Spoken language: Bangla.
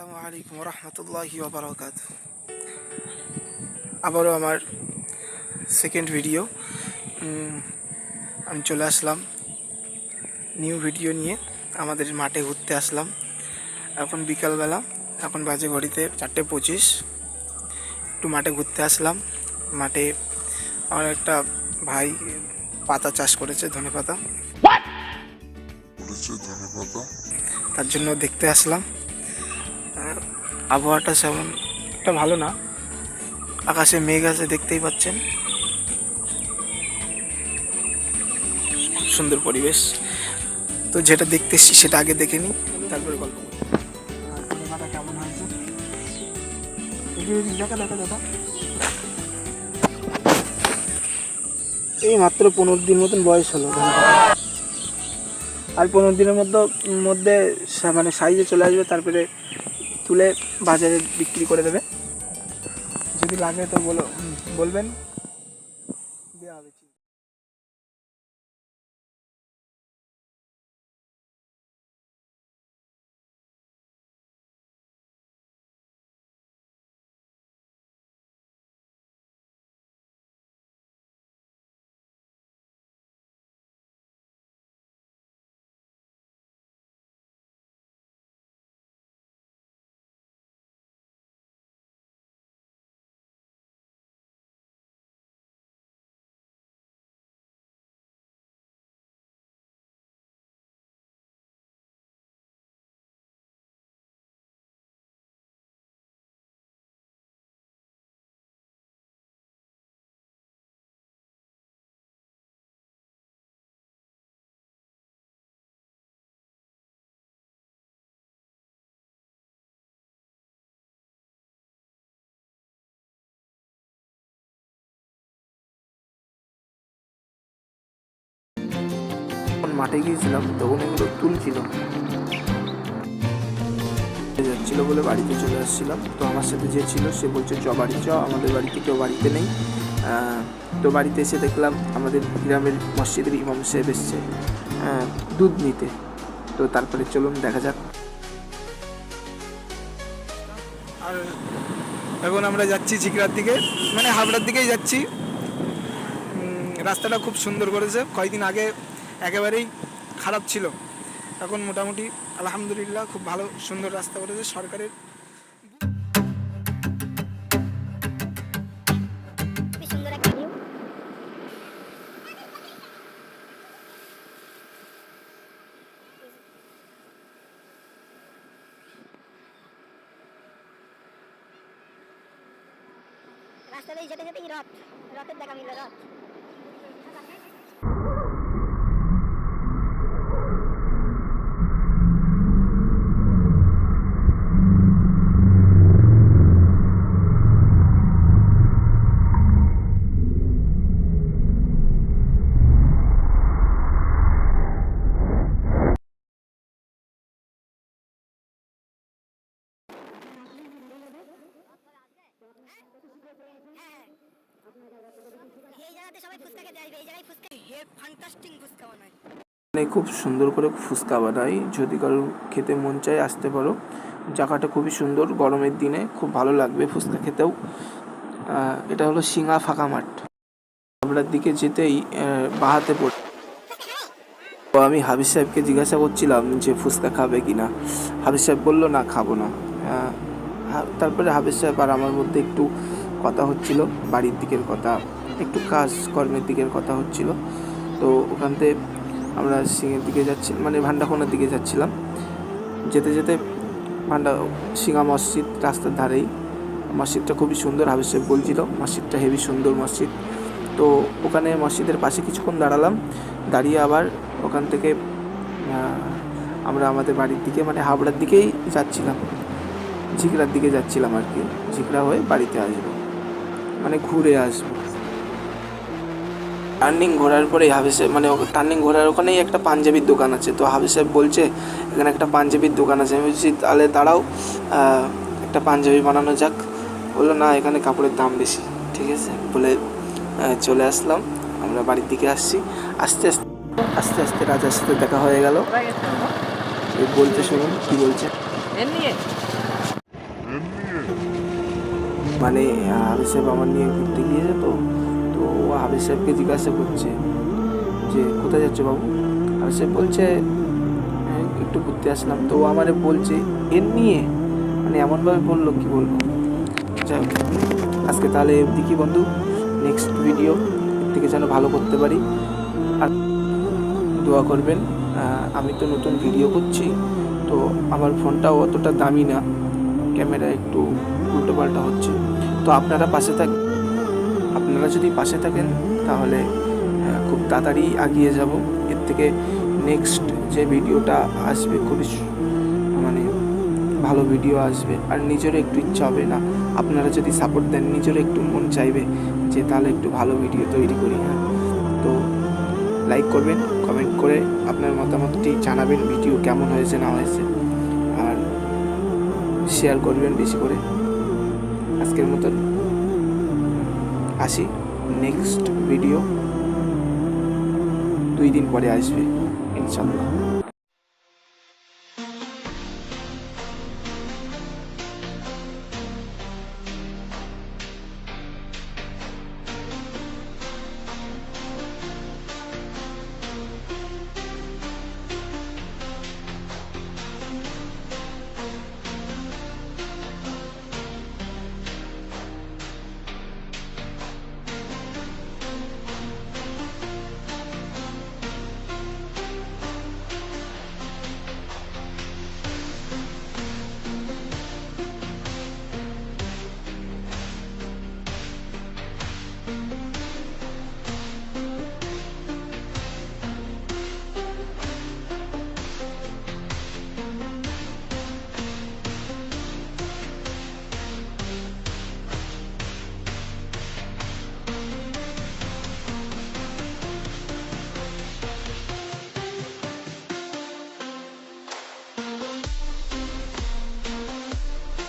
আসসালামু আলাইকুম রহমতুল্লাহি আবারও আমার সেকেন্ড ভিডিও আমি চলে আসলাম। নিউ ভিডিও নিয়ে আমাদের মাঠে ঘুরতে আসলাম। এখন বিকালবেলা এখন বাজে ঘড়িতে চারটে পঁচিশ। একটু মাঠে ঘুরতে আসলাম। মাঠে আমার একটা ভাই পাতা চাষ করেছে ধনে পাতা তার জন্য দেখতে আসলাম। আবহাওয়াটা সেমন একটা ভালো না। আকাশে মেঘ আছে দেখতেই পাচ্ছেন। সুন্দর পরিবেশ। তো যেটা দেখতে এসছি সেটা আগে দেখে নিই, তারপরে গল্প কেমন এই মাত্র পনেরো দিন মতন বয়স হলো। আর পনেরো দিনের মধ্যে মধ্যে মানে সাইজে চলে আসবে, তারপরে তুলে বাজারে বিক্রি করে দেবে। যদি লাগে তো বলো বলবেন। দেওয়া হবে। মাঠে গিয়েছিলাম তখন এগুলো তুলছিল যাচ্ছিল বলে বাড়িতে চলে আসছিলাম। তো আমার সাথে যে ছিল, সে বলছে, চ বাড়ি, চ, আমাদের বাড়িতে কেউ বাড়িতে নেই। তো বাড়িতে এসে দেখলাম, আমাদের গ্রামের মসজিদের ইমাম সাহেব এসছে দুধ নিতে। তো তারপরে চলুন, দেখা যাক। আর এখন আমরা যাচ্ছি ঝিকরার দিকে মানে হাবড়ার দিকেই যাচ্ছি। রাস্তাটা খুব সুন্দর করেছে। কয়েকদিন আগে একেবারেই খারাপ ছিল। এখন মোটামুটি আলহামদুলিল্লাহ খুব ভালো, সুন্দর রাস্তা করেছে সরকারের। খুবই সুন্দর একটা ভিউ রাস্তা দিয়ে যেতে যেতেই রথ, রথের দেখা মিলল রথ এই জায়গাতে সবাই ফুচকা খেতে আসবে এই জায়গায় ফুচকা হে ফ্যান্টাস্টিং ফুচকা বানায় মানে খুব সুন্দর করে ফুচকা বানাই যদি কারোর খেতে মন চায় আসতে পারো। জায়গাটা খুবই সুন্দর, গরমের দিনে খুব ভালো লাগবে ফুচকা খেতেও। এটা হলো সিঙ্গা ফাঁকা মাঠ। হাবড়ার দিকে যেতেই বাহাতে পড়ে। তো আমি হাবিজ সাহেবকে জিজ্ঞাসা করছিলাম যে ফুচকা খাবে কি না হাবিজ সাহেব বলল, না, খাব না। তারপরে হাবিজ সাহেব আর আমার মধ্যে একটু কথা হচ্ছিল, বাড়ির দিকের কথা। একটু কাজ কর্মের দিকের কথা হচ্ছিল। তো ওখান থেকে আমরা সিংয়ের দিকে যাচ্ছি মানে ভান্ডাখোনার দিকে যাচ্ছিলাম। যেতে যেতে ভান্ডা সিঙ্গা মসজিদ রাস্তার ধারেই। মসজিদটা খুবই সুন্দর হাবিজ সাহেব বলছিল, মসজিদটা হেভি সুন্দর মসজিদ। তো ওখানে মসজিদের পাশে কিছুক্ষণ দাঁড়ালাম, দাঁড়িয়ে আবার ওখান থেকে আমরা আমাদের বাড়ির দিকে মানে হাবড়ার দিকেই যাচ্ছিলাম। ঝিকরার দিকে যাচ্ছিলাম আর কি, ঝিকরা হয়ে বাড়িতে আসব মানে ঘুরে আসব। টার্নিং ঘোরার পরে হাবিজ সাহেব মানে টার্নিং ঘোরার ওখানেই একটা পাঞ্জাবির দোকান আছে। তো হাবিজ সাহেব বলছে এখানে একটা পাঞ্জাবির দোকান আছে। আমি বলছি তাহলে দাঁড়াও একটা পাঞ্জাবি বানানো যাক। বলল না এখানে কাপড়ের দাম বেশি। ঠিক আছে বলে চলে আসলাম। আমরা বাড়ির দিকে আসছি। আস্তে আস্তে আস্তে আস্তে রাজার সাথে দেখা হয়ে গেল। এই বলতে শুনুন কি বলছে? মানে হাবিজ সাহেব আমার নিয়ে ঘুরতে গিয়েছে তো। তো হাবিজ সাহেবকে জিজ্ঞাসা করছে যে, কোথায় যাচ্ছে বাবু? হাবিজ সাহেব বলছে "এই একটু ঘুরতে আসলাম। তো ও আমারে বলছে, এর নিয়ে? মানে এমনভাবে বলল কি বলব? যাই হোক, আজকে তাহলে দেখি বন্ধু? নেক্সট ভিডিও থেকে যেন ভালো করতে পারি। আর দোয়া করবেন আমি তো নতুন ভিডিও করছি, তো আমার ফোনটাও অতটা দামি না। ক্যামেরা একটু উল্টোপাল্টা হচ্ছে। তো আপনারা পাশে থাক আপনারা যদি পাশে থাকেন, তাহলে খুব তাড়াতাড়ি এগিয়ে যাব। এর থেকে নেক্সট যে ভিডিওটা আসবে, খুবই মানে ভালো ভিডিও আসবে। আর নিজেরও একটু ইচ্ছা হবে না। আপনারা যদি সাপোর্ট দেন, নিজেরও একটু মন চাইবে যে, তাহলে একটু ভালো ভিডিও তৈরি করি হ্যাঁ। তো লাইক করবেন কমেন্ট করে আপনার মতামতটি জানাবেন ভিডিও কেমন হয়েছে, না হয়েছে। আর শেয়ার করবেন বেশি করে। আজকের মতন আসি। নেক্সট ভিডিও দুই দিন পরে আসবে ইনশাল্লাহ